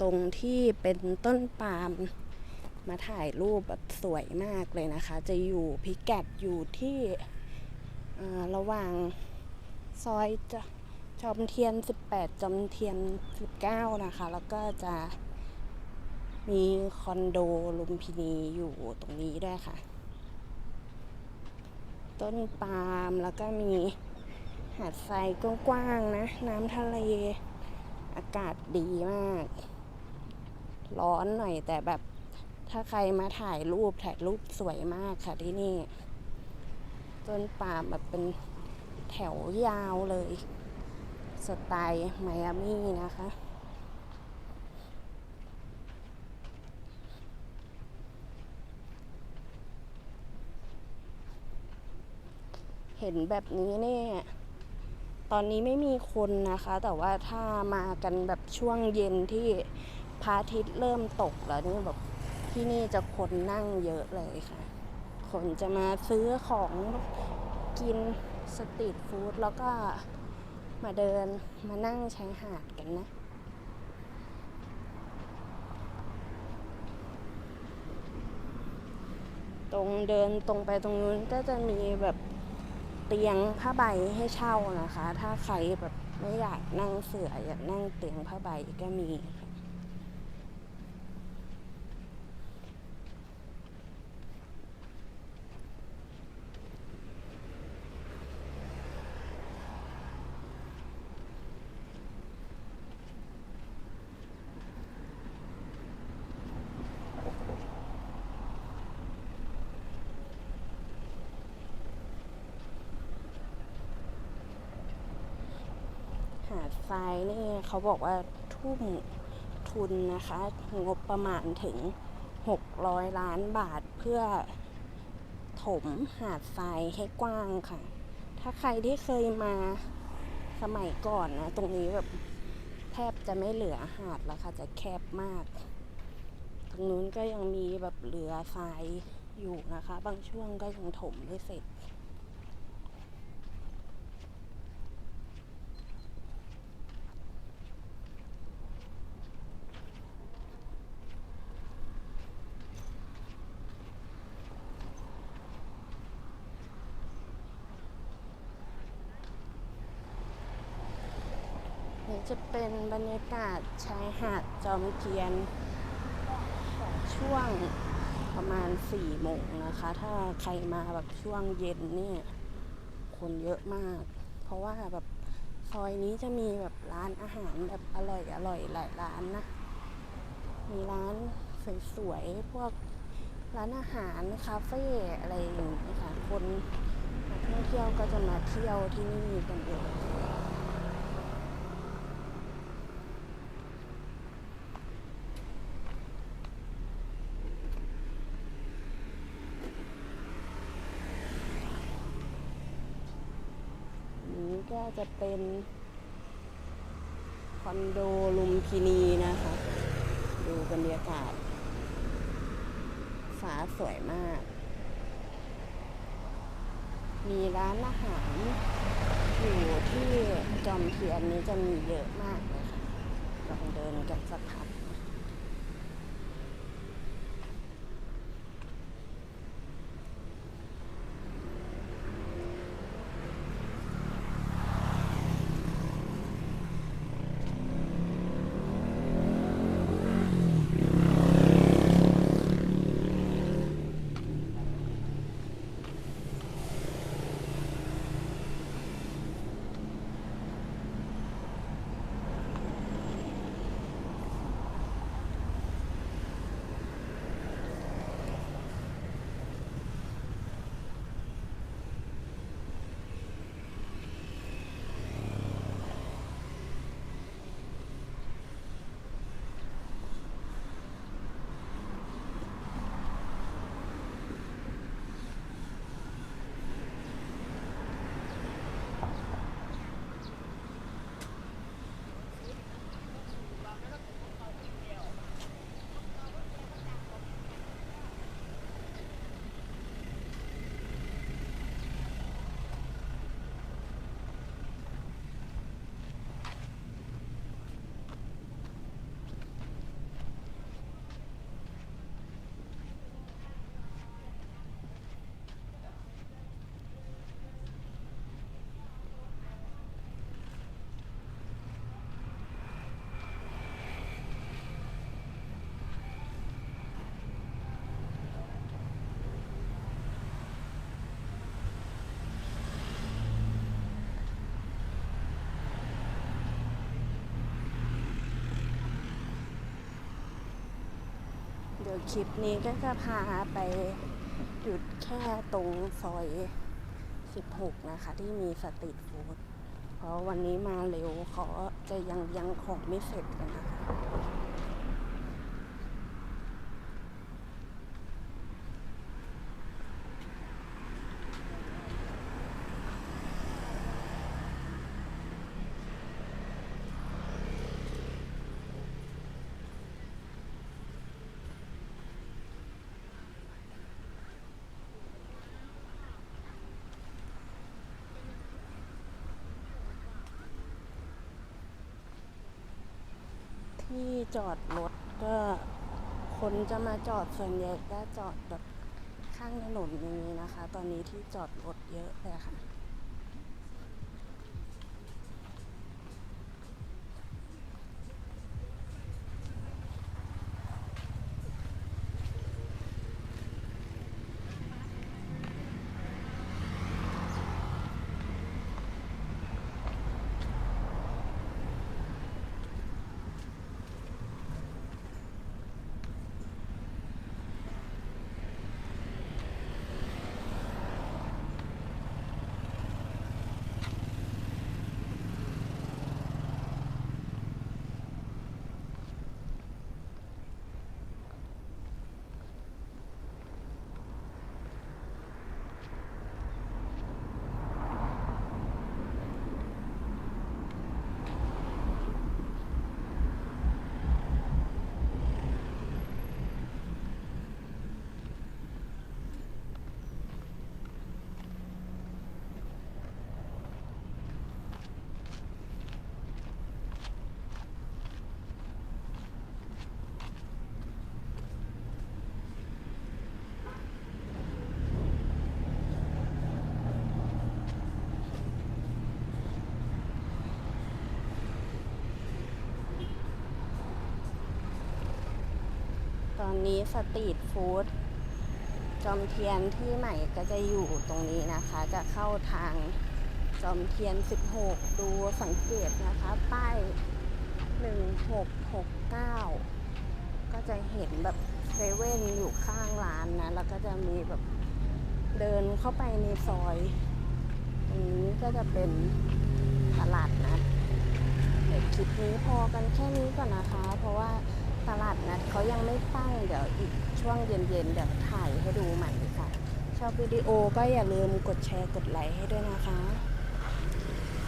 ตรงที่เป็นต้นปาล์มมาถ่ายรูปแบบสวยมากเลยนะคะ จะอยู่พิกัดอยู่ที่ระหว่างซอยจจอมเทียน 18 จอมเทียน 19 นะคะ แล้วก็จะมีคอนโดลุมพินีอยู่ตรงนี้ด้วยค่ะ ต้นปาล์มแล้วก็มีหาดทรายกว้างๆนะ น้ำทะเล อากาศดีมาก ร้อนหน่อยแต่แบบถ้าใครมาถ่ายรูปถ่ายรูปสวยมากค่ะที่นี่ ต้นปาล์มแบบเป็นแถวยาวเลย สไตล์ไมอามี่นะคะเห็นแบบนี้เนี่ย ตอนนี้ไม่มีคนนะคะ แต่ว่าถ้ามากันแบบช่วงเย็นที่ พระอาทิตย์เริ่มตกแล้วนี่แบบที่นี่จะคนนั่งเยอะเลยค่ะ คนจะมาซื้อของกินสตรีทฟู้ดแล้วก็มาเดินมานั่งชายหาดกันนะตรงเดินตรงไปตรงนู้นก็จะมีแบบเตียงผ้าใบให้เช่านะคะ ถ้าใครแบบไม่อยากนั่งเสืออยากนั่งเตียงผ้าใบก็มีค่ะ หาด ทรายนี่เขาบอกว่าทุ่มทุนนะคะ งบประมาณถึง 600 ล้านบาทเพื่อถมหาดทรายให้กว้างค่ะ ถ้าใครที่เคยมาสมัยก่อนนะ ตรงนี้แบบแทบจะไม่เหลือหาดแล้วค่ะ จะแคบมาก ตรงนู้นก็ยังมีแบบเหลือทรายอยู่นะคะ บางช่วงก็ยังถมไม่เสร็จ จะเป็นบรรยากาศชายหาดจอมเทียน ช่วงประมาณสี่โมงนะคะ ถ้าใครมาแบบช่วงเย็นเนี่ยคนเยอะมาก เพราะว่าแบบซอยนี้จะมีแบบร้านอาหารแบบอร่อยอร่อยหลายร้านนะ มีร้านสวยๆพวกร้านอาหารคาเฟ่อะไรอย่างนี้ค่ะคนนักท่องเที่ยวก็จะมาเที่ยวที่นี่กันเยอะ นี้ก็จะเป็นคอนโดลุมพินีนะคะ ดูบรรยากาศฟ้าสวยมาก มีร้านอาหารอยู่ที่จอมเทียนนี้จะมีเยอะมากเลยค่ะลองเดินกันสักพัก อคลิปนี้ก็จะพาไปหยุดแค่ตรงซอย 16 นะคะ ที่มีสตรีทฟู้ดเพราะวันนี้มาเร็วเขาจะยังยังของไม่เสร็จกันนะคะ ที่จอดรถก็คนจะมาจอดส่วนใหญ่ก็จอดแบบข้างถนนอย่างนี้นะคะ ตอนนี้ที่จอดรถเยอะเลยค่ะ ต อนนี้สตรีทฟู้ดจอมเทียนที่ใหม่ก็จะอยู่ตรงนี้นะคะ จะเข้าทางจอมเทียน 16 ดูสังเกตนะคะ ป้าย 1669 ก็จะเห็นแบบเซเว่นอยู่ข้างร้านนะ แล้วก็จะมีแบบเดินเข้าไปในซอยตรงนี้ก็จะเป็นตลาดนัดเดี๋ยวคลิปนี้พอกันแค่นี้ก่อนนะคะ เพราะว่า ตลาดนัดเขายังไม่ตั้งเดี๋ยวอีกช่วงเย็นๆเดี๋ยวถ่ายให้ดูใหม่ค่ะ ชอบวิดีโอก็อย่าลืมกดแชร์กดไลค์ให้ด้วยนะคะ